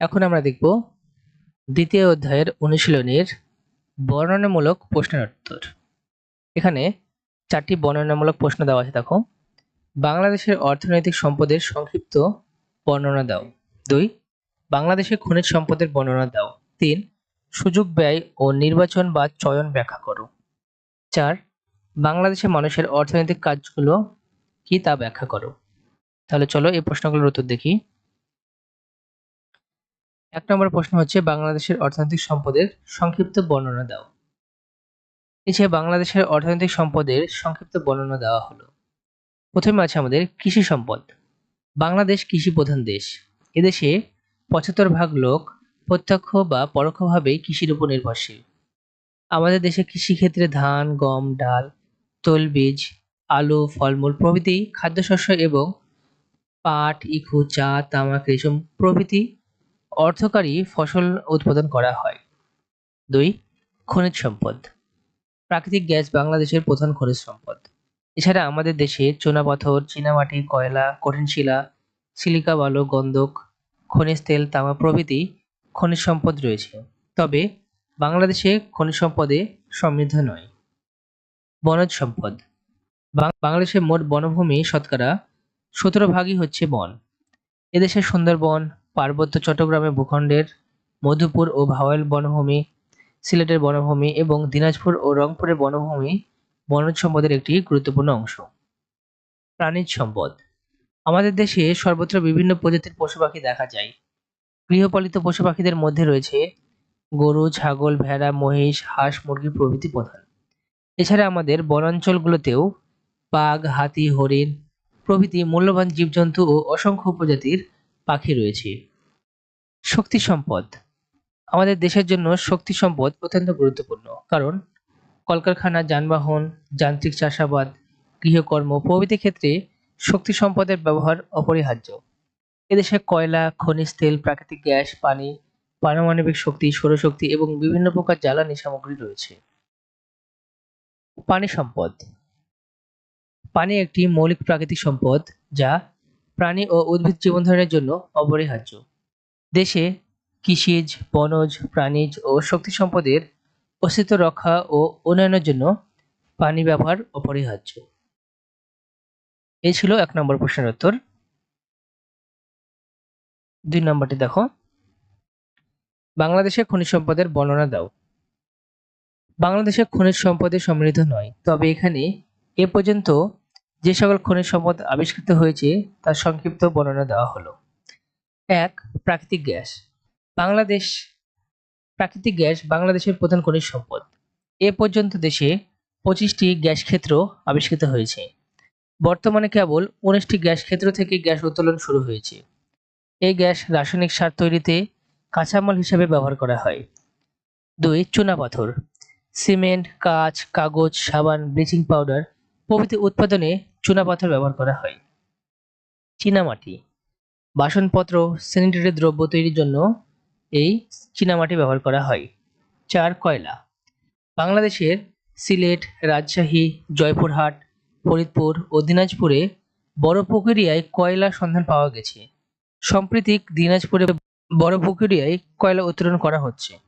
এখন আমরা দেখব দ্বিতীয় অধ্যায়ের অনুশীলনীর বর্ণনামূলক প্রশ্নের উত্তর। এখানে চারটি বর্ণনামূলক প্রশ্ন দেওয়া আছে, দেখো। বাংলাদেশের অর্থনৈতিক সম্পদের সংক্ষিপ্ত বর্ণনা দাও। দুই বাংলাদেশের খনিজ সম্পদের বর্ণনা দাও। তিন, সুযোগ ব্যয় ও নির্বাচন বা চয়ন ব্যাখ্যা করো। চার বাংলাদেশের মানুষের অর্থনৈতিক কাজগুলো কি তা ব্যাখ্যা করো। তাহলে চলো এই প্রশ্নগুলোর উত্তর দেখি। এক নম্বর প্রশ্ন হচ্ছে, বাংলাদেশের অর্থনৈতিক সম্পদের সংক্ষিপ্ত বর্ণনা দাও। নিচে বাংলাদেশের অর্থনৈতিক সম্পদের সংক্ষিপ্ত বর্ণনা দেওয়া হলো। প্রথমে আছে আমাদের কৃষি সম্পদ। বাংলাদেশ কৃষি প্রধান দেশ। এদেশে পঁচাত্তর ভাগ লোক প্রত্যক্ষ বা পরোক্ষভাবে কৃষির উপর নির্ভরশীল। আমাদের দেশে কৃষিক্ষেত্রে ধান, গম, ডাল তৈলবীজ আলু, ফলমূল প্রভৃতি খাদ্যশস্য এবং পাট ইখু চা, তামাক, রেশম প্রভৃতি অর্থকারী ফসল উৎপাদন করা হয়। দুই, খনিজ সম্পদ। প্রাকৃতিক গ্যাস বাংলাদেশের প্রধান খনিজ সম্পদ। এছাড়া আমাদের দেশে চুনাপাথর চীনামাটি কয়লা, কঠিন শিলা, সিলিকা বালু, গন্ধক, খনিজ তেল, তামা প্রভৃতি খনিজ সম্পদ রয়েছে। তবে বাংলাদেশে খনিজ সম্পদে সমৃদ্ধ নয়। বনজ সম্পদ। বাংলাদেশের মোট বনভূমি শতকরা সতেরো ভাগই হচ্ছে বন। এদেশে সুন্দরবন পার্বত্য চট্টগ্রামের ভূখণ্ডের মধুপুর ও ভাওয়াল বনভূমি, সিলেটের বনভূমি এবং দিনাজপুর ও রংপুরের বনভূমি বনজ সম্পদের একটি গুরুত্বপূর্ণ অংশ। প্রাণীজ সম্পদ। আমাদের দেশে সর্বত্র বিভিন্ন প্রজাতির পশু পাখি দেখা যায়। গৃহপালিত পশু পাখিদের মধ্যে রয়েছে গরু, ছাগল, ভেড়া, মহিষ, হাঁস, মুরগি প্রভৃতি প্রধান। এছাড়া আমাদের বনাঞ্চলগুলোতেও বাঘ, হাতি, হরিণ প্রভৃতি মূল্যবান জীবজন্তু ও অসংখ্য প্রজাতির পাখি রয়েছে। শক্তি সম্পদ। আমাদের দেশের জন্য শক্তি সম্পদ অত্যন্ত গুরুত্বপূর্ণ। কারণ কলকারখানা, যানবাহন, যান্ত্রিক চাষাবাদ, গৃহকর্ম প্রভৃতি ক্ষেত্রে শক্তি সম্পদের ব্যবহার অপরিহার্য। এদেশে কয়লা, খনিজ তেল, প্রাকৃতিক গ্যাস, পানি, পারমাণবিক শক্তি, সৌরশক্তি এবং বিভিন্ন প্রকার জ্বালানি সামগ্রী রয়েছে। পানি সম্পদ। পানি একটি মৌলিক প্রাকৃতিক সম্পদ যা প্রাণী ও উদ্ভিদ জীবন ধারণের জন্য অপরিহার্য। দেশে কৃষিজ, বনজ, প্রাণীজ ও শক্তি সম্পদের অস্তিত্ব রক্ষা ও উন্নয়নের জন্য পানি ব্যবহার অপরিহার্য। এই ছিল এক নম্বর প্রশ্নের উত্তর। দুই নম্বরটি দেখো। বাংলাদেশের খনিজ সম্পদের বর্ণনা দাও। বাংলাদেশের খনিজ সম্পদে সমৃদ্ধ নয়, তবে এখানে এ পর্যন্ত যে সকল খনিজ সম্পদ আবিষ্কৃত হয়েছে, তার সংক্ষিপ্ত বর্ণনা দেওয়া হলো। এক, প্রাকৃতিক গ্যাস। বাংলাদেশ, প্রাকৃতিক গ্যাস বাংলাদেশের প্রধান খনিজ সম্পদ। এ পর্যন্ত দেশে পঁচিশটি গ্যাস ক্ষেত্র আবিষ্কৃত হয়েছে। বর্তমানে কেবল উনিশটি গ্যাস ক্ষেত্র থেকে গ্যাস উত্তোলন শুরু হয়েছে। এই গ্যাস রাসায়নিক সার তৈরিতে কাঁচামাল হিসেবে ব্যবহার করা হয়। দুই, চুনাপাথর। সিমেন্ট, কাঁচ, কাগজ, সাবান, ব্লিচিং পাউডার প্রভৃতি উৎপাদনে চুনাপাথর ব্যবহার করা হয়। চীনামাটি বাসনপত্র, স্যানিটারি দ্রব্য তৈরির জন্য এই চীনামাটি ব্যবহার করা হয়। চার, কয়লা। বাংলাদেশের সিলেট, রাজশাহী, জয়পুরহাট, ফরিদপুর ও দিনাজপুরে বড় পুকুরিয়ায় কয়লার সন্ধান পাওয়া গেছে। সম্প্রতিক দিনাজপুরে বড় পুকুরিয়ায় কয়লা উত্তোলন করা হচ্ছে।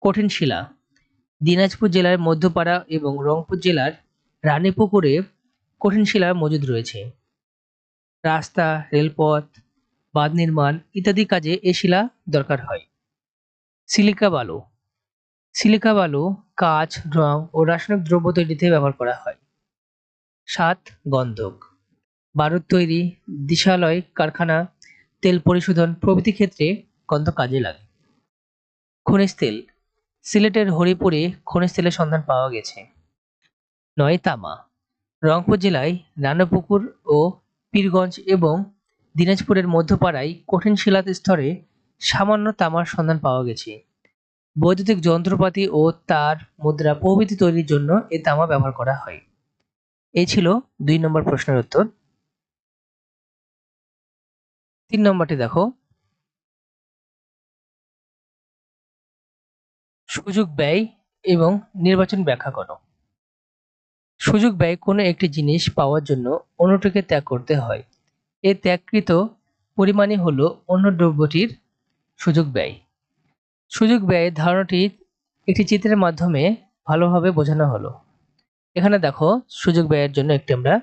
কঠিন শিলা। দিনাজপুর জেলার মধ্যপাড়া এবং রংপুর জেলার রানীপুকুরে কঠিন শিলা মজুদ রয়েছে। রাস্তা, রেলপথ, বাঁধ নির্মাণ ইত্যাদি কাজে এ শিলা দরকার হয়। সিলিকা বালু। সিলিকা বালু কাঁচ, রং ও রাসায়নিক দ্রব্য তৈরিতে ব্যবহার করা হয়। সাত গন্ধক। বারুদ তৈরি, দিশালয়, কারখানা, তেল পরিশোধন প্রভৃতি ক্ষেত্রে গন্ধ কাজে লাগে। খনিজ তেল। সিলেটের হরিপুরে খনিজ তেলের সন্ধান পাওয়া গেছে। নয় তামা রংপুর জেলায় রানাপুকুর ও পীরগঞ্জ এবং দিনাজপুরের মধ্যপাড়ায় কঠিন শিলা স্তরে সামান্য তামার সন্ধান পাওয়া গেছে। বৈদ্যুতিক যন্ত্রপাতি ও তার মুদ্রা প্রভৃতি তৈরির জন্য এ তামা ব্যবহার করা হয়। এই ছিল দুই নম্বর প্রশ্নের উত্তর। তিন নম্বরটি দেখো। সুযোগ ব্যয় এবং নির্বাচন ব্যাখ্যা করো। সুযোগ ব্যয় কোনো একটি জিনিস পাওয়ার জন্য অন্যটিকে ত্যাগ করতে হয়। এ ত্যাগকৃত পরিমাণই হলো অন্য দ্রব্যটির সুযোগ ব্যয়। সুযোগ ব্যয় ধারণাটি একটি চিত্রের মাধ্যমে ভালোভাবে বোঝানো হলো। এখানে দেখো, সুযোগ ব্যয়ের জন্য একটি আমরা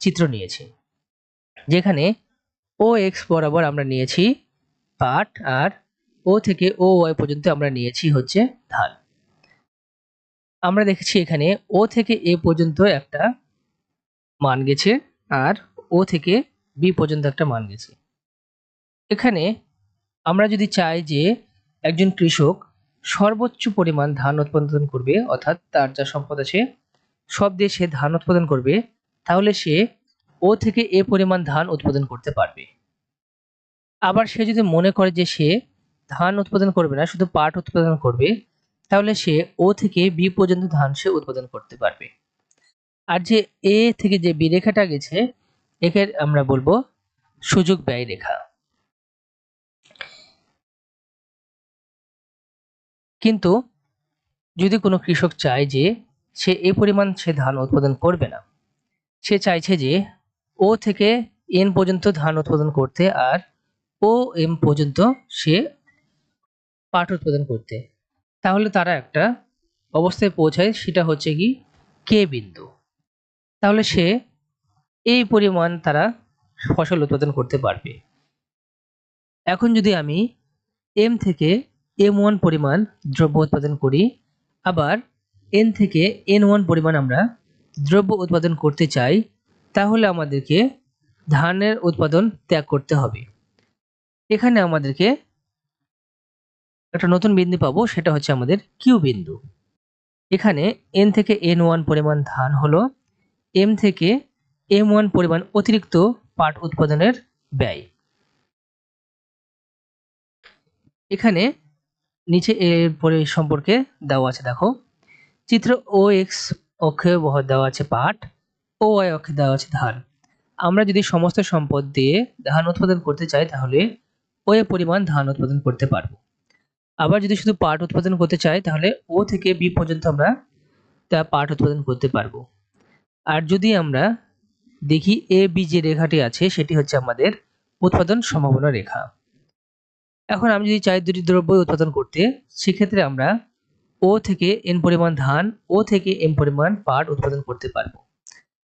চিত্র নিয়েছি। যেখানে ও এক্স বরাবর আমরা নিয়েছি পাট আর ও থেকে ও ওয়াই পর্যন্ত আমরা নিয়েছি হচ্ছে ধান। আমরা দেখেছি এখানে ও থেকে এ পর্যন্ত একটা মান গেছে আর ও থেকে বি পর্যন্ত একটা মান গেছে। এখানে আমরা যদি চাই যে একজন কৃষক সর্বোচ্চ পরিমাণ ধান উৎপাদন করবে, অর্থাৎ তার যা সম্পদ আছে, সব দিয়ে সে ধান উৎপাদন করবে, তাহলে সে ও থেকে এ পরিমাণ ধান উৎপাদন করতে পারবে। আবার সে যদি মনে করে যে সে ধান উৎপাদন করবে না, শুধু পাট উৎপাদন করবে তাহলে সে ও থেকে বি পর্যন্ত ধান সে উৎপাদন করতে পারবে। আর যে এ থেকে যে বি রেখাটা গেছে, একে আমরা বলব সুযোগ ব্যয় রেখা। কিন্তু যদি কোনো কৃষক চায় যে সে এই পরিমাণ সে ধান উৎপাদন করবে না, সে চাইছে যে ও থেকে এন পর্যন্ত ধান উৎপাদন করতে আর ও এম পর্যন্ত সে পাট উৎপাদন করতে। তাহলে তারা একটা অবস্থায় পৌঁছায়, সেটা হচ্ছে কি কে বিন্দু। তাহলে সে এই পরিমাণ তারা ফসল উৎপাদন করতে পারবে। এখন যদি আমি এম থেকে এম ওয়ান পরিমাণ দ্রব্য উৎপাদন করি, আবার এন থেকে এন ওয়ান পরিমাণ আমরা দ্রব্য উৎপাদন করতে চাই, তাহলে আমাদেরকে ধানের উৎপাদন ত্যাগ করতে হবে। এখানে আমাদেরকে একটা নতুন বিন্দু পাবো, সেটা হচ্ছে আমাদের কিউ বিন্দু। এখানে এন থেকে এন ওয়ান পরিমাণ ধান হলো এম থেকে এম ওয়ান পরিমাণ অতিরিক্ত পাট উৎপাদনের ব্যয়। এখানে নিচে এর পরে সম্পর্কে দেওয়া আছে, দেখো। চিত্র ও এক্স অক্ষে দেওয়া আছে পাট ও ওয়াই অক্ষে দেওয়া আছে ধান। আমরা যদি সমস্ত সম্পদ দিয়ে ধান উৎপাদন করতে চাই, তাহলে ও এ পরিমাণ ধান উৎপাদন করতে পারব। আবার যদি শুধু পাট উৎপাদন করতে চাই তাহলে ও থেকে বি পর্যন্ত আমরা তা পাট উৎপাদন করতে পারব। আর যদি আমরা দেখি এ, বি যে রেখাটি আছে, সেটি হচ্ছে আমাদের উৎপাদন সম্ভাবনা রেখা। এখন আমি যদি চাই দুটি দ্রব্য উৎপাদন করতে, সেক্ষেত্রে আমরা ও থেকে এন পরিমাণ ধান, ও থেকে এম পরিমাণ পাট উৎপাদন করতে পারব।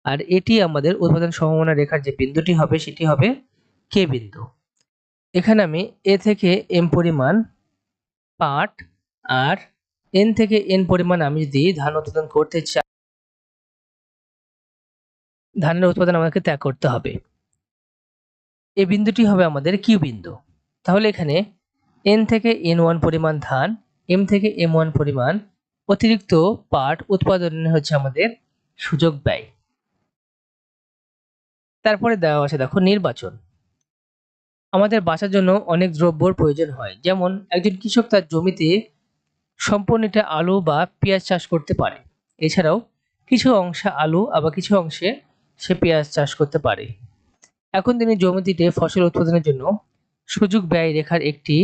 আর এটি আমাদের উৎপাদন সম্ভাবনা রেখার যে বিন্দুটি হবে, সেটি হবে কে বিন্দু। এখানে আমি এ থেকে এম পরিমাণ পাট আর এন থেকে এন পরিমাণ আমি যদি ধান উৎপাদন করতে চাই ধানের উৎপাদন আমাকে ত্যাগ করতে হবে। এই বিন্দুটি হবে আমাদের কিউ বিন্দু। তাহলে এখানে এন থেকে এন ওয়ান পরিমাণ ধান এম থেকে এম ওয়ান পরিমাণ অতিরিক্ত পাট উৎপাদনে হচ্ছে আমাদের সুযোগ ব্যয়। তারপরে দেওয়া আছে দেখো নির্বাচন। আমাদের বাঁচার জন্য অনেক দ্রব্যর প্রয়োজন হয়। যেমন একজন কৃষক তার জমিতে সম্পূর্ণটা আলু বা পেঁয়াজ চাষ করতে পারে। এছাড়াও কিছু অংশে আলু আবার কিছু অংশে সে পেঁয়াজ চাষ করতে পারে। এখন তিনি জমিটিতে ফসল উৎপাদনের জন্য সুযোগ ব্যয় রেখার একটি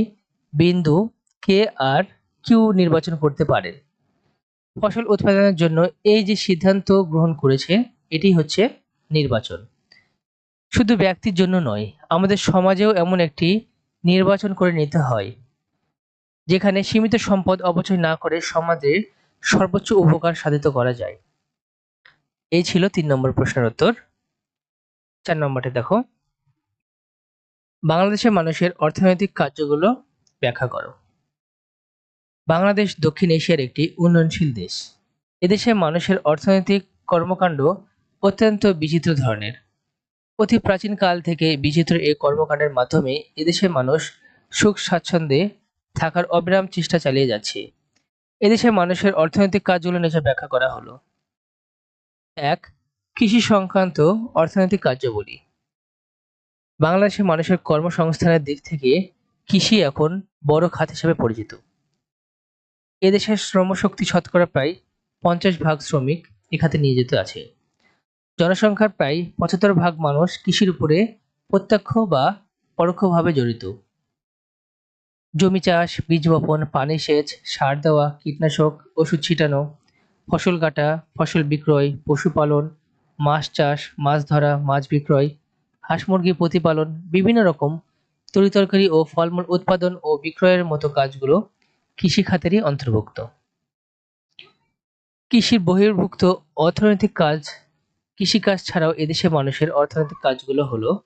বিন্দু কে আর কিউ নির্বাচন করতে পারে। ফসল উৎপাদনের জন্য এই যে সিদ্ধান্ত গ্রহণ করেছে, এটি হচ্ছে নির্বাচন। শুধু ব্যক্তির জন্য নয়, আমাদের সমাজেও এমন একটি নির্বাচন করে নিতে হয়, যেখানে সীমিত সম্পদ অপচয় না করে সমাজের সর্বোচ্চ উপকার সাধিত করা যায়। এই ছিল তিন নম্বর প্রশ্নের উত্তর। চার নম্বরটি দেখো। বাংলাদেশের মানুষের অর্থনৈতিক কার্যগুলো ব্যাখ্যা করো। বাংলাদেশ দক্ষিণ এশিয়ার একটি উন্নয়নশীল দেশ। এদেশে মানুষের অর্থনৈতিক কর্মকাণ্ড অত্যন্ত বিচিত্র ধরনের। অতি প্রাচীন কাল থেকে বিচিত্র এই কর্মকাণ্ডের মাধ্যমে এদেশের মানুষ সুখ স্বাচ্ছন্দ্যে থাকার অবিরাম চেষ্টা চালিয়ে যাচ্ছে। এদেশের মানুষের অর্থনৈতিক কাজগুলো নিচে ব্যাখ্যা করা হলো। এক, কৃষি সংক্রান্ত অর্থনৈতিক কার্যাবলী। বাংলাদেশের মানুষের কর্মসংস্থানের দিক থেকে কৃষি এখন বড় খাত হিসেবে পরিচিত। এদেশের শ্রমশক্তি শতকরা প্রায় পঞ্চাশ ভাগ শ্রমিক এ খাতে নিয়োজিত আছে। জনসংখ্যার প্রায় পঁচাত্তর ভাগ মানুষ কৃষির উপরে প্রত্যক্ষ বা পরোক্ষভাবে জড়িত। জমি চাষ, বীজ বপন, পানি সেচ, সার দেওয়া, কীটনাশক, ওষুধ ছিটানো, ফসল কাটা, ফসল বিক্রয়, পশুপালন, মাছ চাষ, মাছ ধরা, মাছ বিক্রয়, হাঁস মুরগি প্রতিপালন, বিভিন্ন রকম তরিতরকারি ও ফলমূল উৎপাদন ও বিক্রয়ের মতো কাজগুলো কৃষি খাতেরই অন্তর্ভুক্ত। কৃষির বহির্ভুক্ত অর্থনৈতিক কাজ কৃষিকাজ ছাড়াও এদেশে মানুষের অর্থনৈতিক কাজগুলো হলো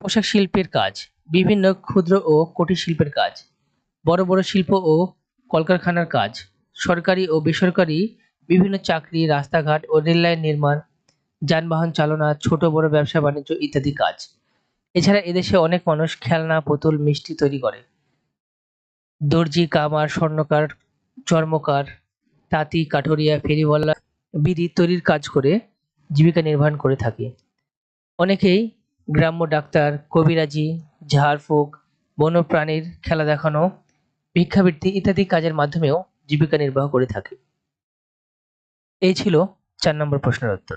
পোশাক শিল্পের কাজ, বিভিন্ন ক্ষুদ্র ও কুটির শিল্পের কাজ, বড় বড় শিল্প ও কলকারখানার কাজ, সরকারি ও বেসরকারি বিভিন্ন চাকরি, রাস্তাঘাট ও রেললাইন নির্মাণ, যানবাহন চালনা, ছোট বড় ব্যবসা বাণিজ্য ইত্যাদি কাজ। এছাড়া এদেশে অনেক মানুষ খেলনা, পুতুল, মিষ্টি তৈরি করে। দর্জি, কামার, স্বর্ণকার, চর্মকার, তাঁতি, কাঠুরিয়া, ফেরিওয়ালা বিড়ি তৈরির কাজ করে জীবিকা নির্বাহ করে থাকে। অনেকেই গ্রাম্য ডাক্তার, কবিরাজি, ঝাড়ফুঁক, বন্যপ্রাণীর খেলা দেখানো, ভিক্ষাবৃত্তি ইত্যাদি কাজের মাধ্যমেও জীবিকা নির্বাহ করে থাকে। এই ছিল চার নম্বর প্রশ্নের উত্তর।